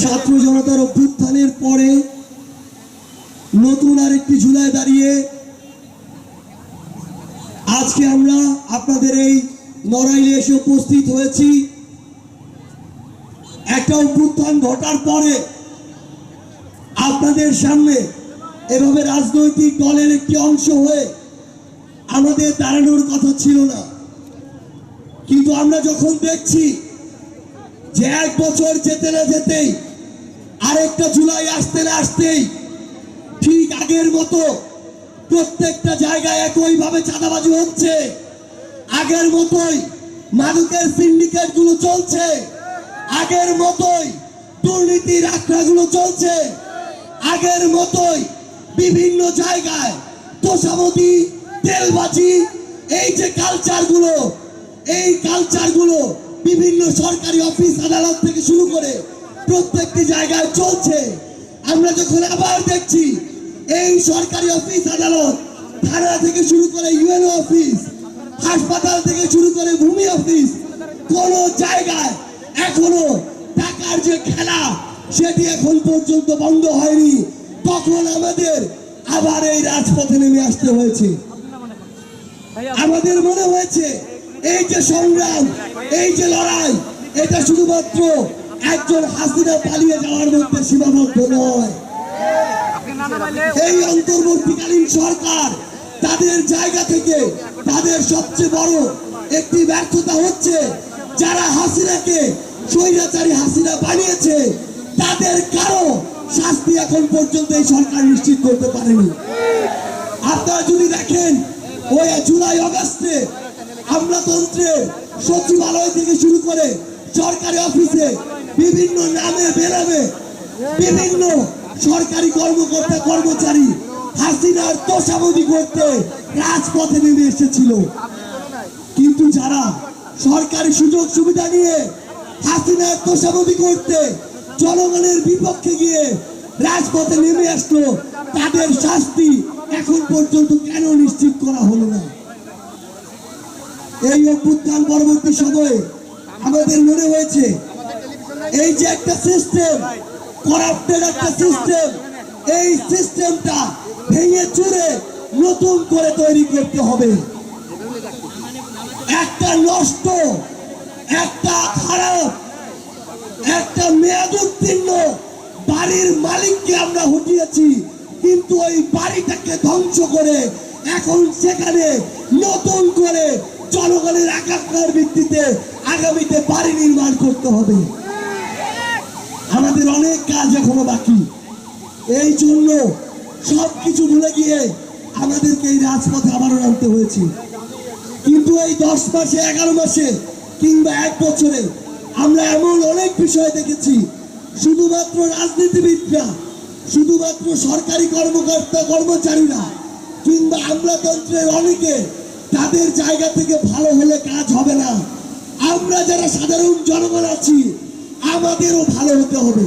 ছাত্র জনতার অভ্যুত্থানের পরে নতুন আরেকটি জুলাই দাঁড়িয়ে আজকে আমরা আপনাদের এই নড়াইলে এসে উপস্থিত হয়েছি। একটা অভ্যুত্থান ঘটার পরে আপনাদের সামনে এভাবে রাজনৈতিক দলের একটি অংশ হয়ে আমাদের দাঁড়ানোর কথা ছিল না। কিন্তু আমরা যখন দেখছি যে এক বছর যেতে না যেতেই আরেকটা জুলাই আসতে না আসতেই ঠিক আগের মতো প্রত্যেকটা জায়গায় একইভাবে চাঁদাবাজি হচ্ছে। আগের মতোই মাদকের সিন্ডিকেটগুলো চলছে। আগের মতোই দুর্নীতির আখড়াগুলো চলছে। আগের মতোই বিভিন্ন জায়গায় তোষামতি, তেলবাজি, এই যে কালচারগুলো, এই কালচারগুলো বিভিন্ন সরকারি অফিস, আদালত থেকে শুরু করে প্রত্যেকটি জায়গায় চলছে। আমরা যখন আবার দেখছি এই সরকারি অফিস আদালত থানা থেকে শুরু করে ইউএনও অফিস, হাসপাতাল থেকে শুরু করে ভূমি অফিস, কোন জায়গায় এখনও টাকার যে খেলা সেটি এখন পর্যন্ত বন্ধ হয়নি। তখন আমাদের আবার এই রাজপথে নেমে আসতে হয়েছে। আমাদের মনে হয়েছে, এই যে সংগ্রাম, এই যে লড়াই, এটা শুধুমাত্র একজন হাসিনা পালিয়ে যাওয়ার মধ্যে সীমাবদ্ধ নয়। এই অন্তর্বর্তীকালীন সরকার তাদের জায়গা থেকে তাদের সবচেয়ে বড় একটি ব্যর্থতা হচ্ছে, যারা হাসিনাকে স্বৈরাচারী হাসিনা বানিয়েছে, তাদের কারও শাস্তি এখন পর্যন্ত এই সরকার নিশ্চিত করতে পারেনি। আপনারা যদি দেখেন, ওই জুলাই অগাস্টে আমলাতন্ত্রের সচিবালয় থেকে শুরু করে সরকারি অফিসে বিভিন্ন নামে বেনামে বিভিন্ন সরকারি কর্মকর্তা, কর্মচারী হাসিনার তোষামদি করতে রাজপথে নেমে এসেছিল। কিন্তু যারা সরকারি সুযোগ সুবিধা নিয়ে হাসিনার তোষামদি করতে জনগণের বিপক্ষে গিয়ে রাজপথে নেমে আসলো, তাদের শাস্তি এখন পর্যন্ত কেন নিশ্চিত করা হলো না? এই অভ্যুত্থান পরবর্তী সময়ে আমাদের মনে হয়েছে এই যে একটা সিস্টেম, করাপ্টেড একটা সিস্টেম, এই সিস্টেমটা ভেঙে চুরে নতুন করে তৈরি করতে হবে। একটা নষ্ট, একটা খারাপ, একটা মেয়াদ উত্তীর্ণ বাড়ির মালিককে আমরা হটিয়েছি, কিন্তু ওই বাড়িটাকে ধ্বংস করে এখন সেখানে নতুন করে জনগণের আকাঙ্ক্ষার ভিত্তিতে আগামীতে বাড়ি নির্মাণ করতে হবে। আমাদের অনেক কাজ এখনও বাকি। এই জন্য সব কিছু ভুলে গিয়ে আমাদেরকে এই রাজপথে আবারও নামতে হয়েছে। কিন্তু এই দশ মাসে, এগারো মাসে কিংবা এক বছরে আমরা এমন অনেক বিষয় দেখেছি। শুধুমাত্র রাজনীতিবিদরা, শুধুমাত্র সরকারি কর্মকর্তা, কর্মচারীরা কিংবা আমলাতন্ত্রের অনেকে তাদের জায়গা থেকে ভালো হলে কাজ হবে না। আমরা যারা সাধারণ জনগণ আছি আমাদেরও ভালো হতে হবে।